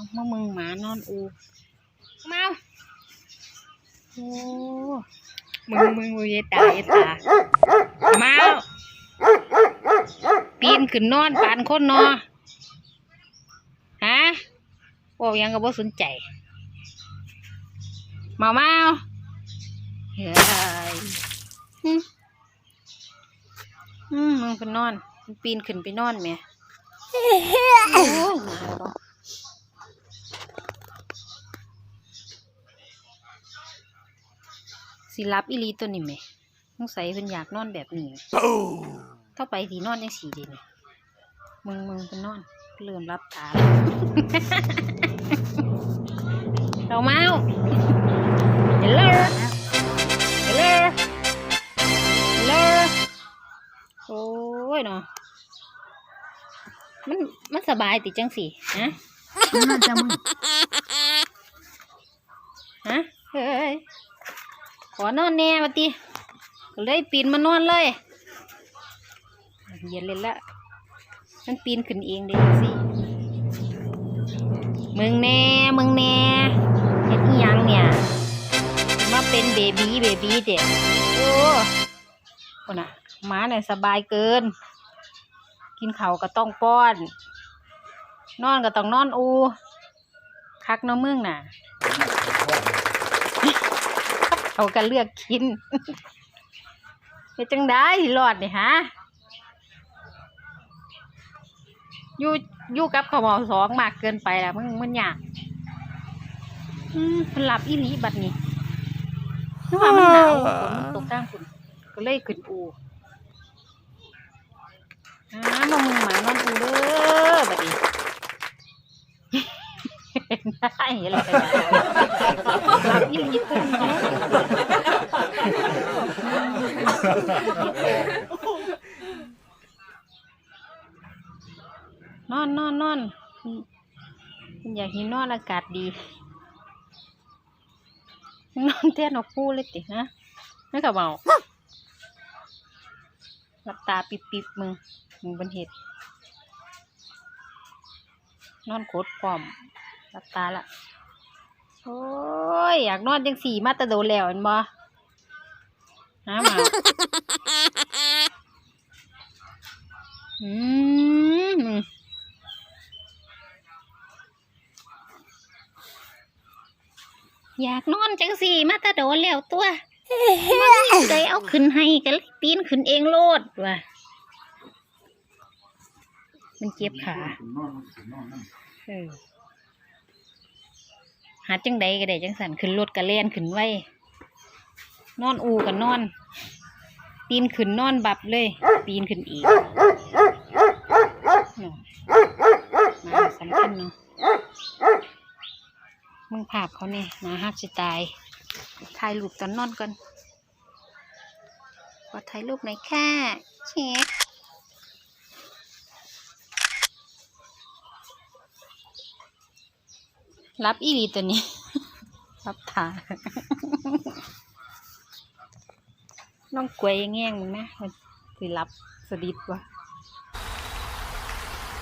เอามามึงหมานอนอูมาโอ้มึงมึงมึงเยตาเยตามาปีนขึ้นนอนปานคนนอฮะบอกยังก็บ่สนใจมาเมาเฮ้ยอืมอืมมึงไปนอนมึงปีนขึ้นไปนอนแหม่โอ้ยมาแล้วเนาะ สิรับอีหลีตัวนี้ไหมสงสัยเพิ่นอยากนอนแบบนี้เท่าไปทีนอนยังสีดีเนี่ยมึงมึงไปนอนเริ่มรับตาแล้วเราเมา Hello Hello Hello โอ้ยเนาะมันมันสบายติจังสิฮะน่าจะมึงฮะเฮ้ยข อนอนแน่มาติก็เลยปีนมานอนเลยเย็นเลยละมันปีนขึ้นเองเด้สิมึงแน่มึงแน่เฮ็ดอิหยังเนี่ยมาเป็นเบบีเบบีเด็กโอ้คนน่ะหมาเนี่ยสบายเกิน กินเขาวก็ต้องป้อน นอนก็ต้องนอนอู คักน้องมึงน่ะ เขาก็เลือกกินเป็นจังได้รอดนี่ฮะอยู่อยู่กับขมอสองมากเกินไปแล้วมึงมันยากอืมหลับอีหลีบัดนี้นึกว่ามันหนาวฝนมันตกกลางฝนก็เลยขึ้นอูอ่ามามึงหมานอนอูเด้อบัดนี้ได้อะไรกันหลับอีหลีตื่นเนอนนอนนอนมันอยากหินนอนอากาศดี นอนเต้นออกปูเลยติฮะไม่กับเมาหลับตาปิบปิบๆมึงมึงเป็นเห็ด นอนโคตรพร้อมหลับตาละ โอ้ยอยากนอนจังสี่มาแตะโดนแล้วเห็นบ่หามาอืมอยากนอนจังสี่มาแตะโดนแล้วตัวมันใจเอาขึ้นให้ก็เลยปีนขึ้นเองโลดว่ะมันเจ็บขาเออ หาจังใดก็ได้จังสันขึ้นรถก็เล่นขึ้นไว้ นอนอูกันนอน ปีนขึ้นนอนบับเลย ปีนขึ้นอีกเนาะมาสำคัญเนาะมึงภาพเขาเนี่ยมาฮักสิตายถ่ายรูปตอนนอนก่อนขอถ่ายรูปหน่อยค่ะเช็ค รับอีหลีตัวนี้ รับทาน้องกล้วยแง่งมึงนะมันสิรับสดิบวะ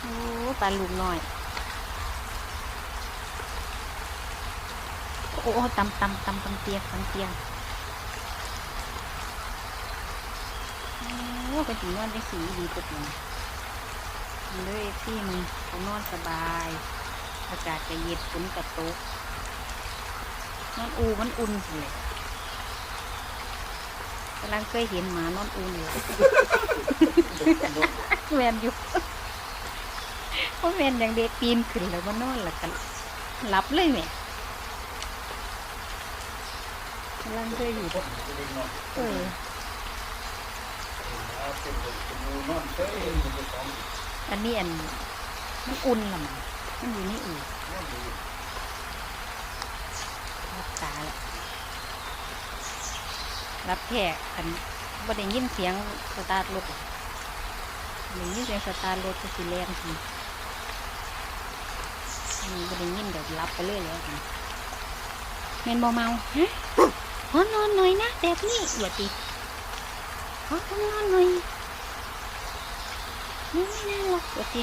โอ้ปลาลูกน้อย โอ้ตำตำตำตำเตียงตำเตียงโอ้เป็นสีนอนได้สีดีกว่ามึงเลยพี่มึงเขานอนสบาย อากาศจะเย็นฝนกระตกนอนอูมันอุ่นเลยกำลังเคยเห็นหมานอนอูเลยแมนอยู่เพราะแมนอย่างเด็กปีนขึ้นแล้วมานอนแล้วกันหลับเลยแม่กำลังเคยอยู่เด้อเอออันนี้อันมันอุ่นละมั้ง มันอยู่นี่อู่รับตาและรับแค่คันบ่ได้ยินเสียงสตาร์ทรถได้ยินเสียงสตาร์ทรถก็สิแล่นทีนี่บ่ได้ยินเดี๋ยวรับไปเลยแล้วกันแม่นบ่เมาฮะขอนอนหน่อยนะแบบนี้อย่าติขอนอนหน่อยนี่ไม่น่าหรอกอย่าติ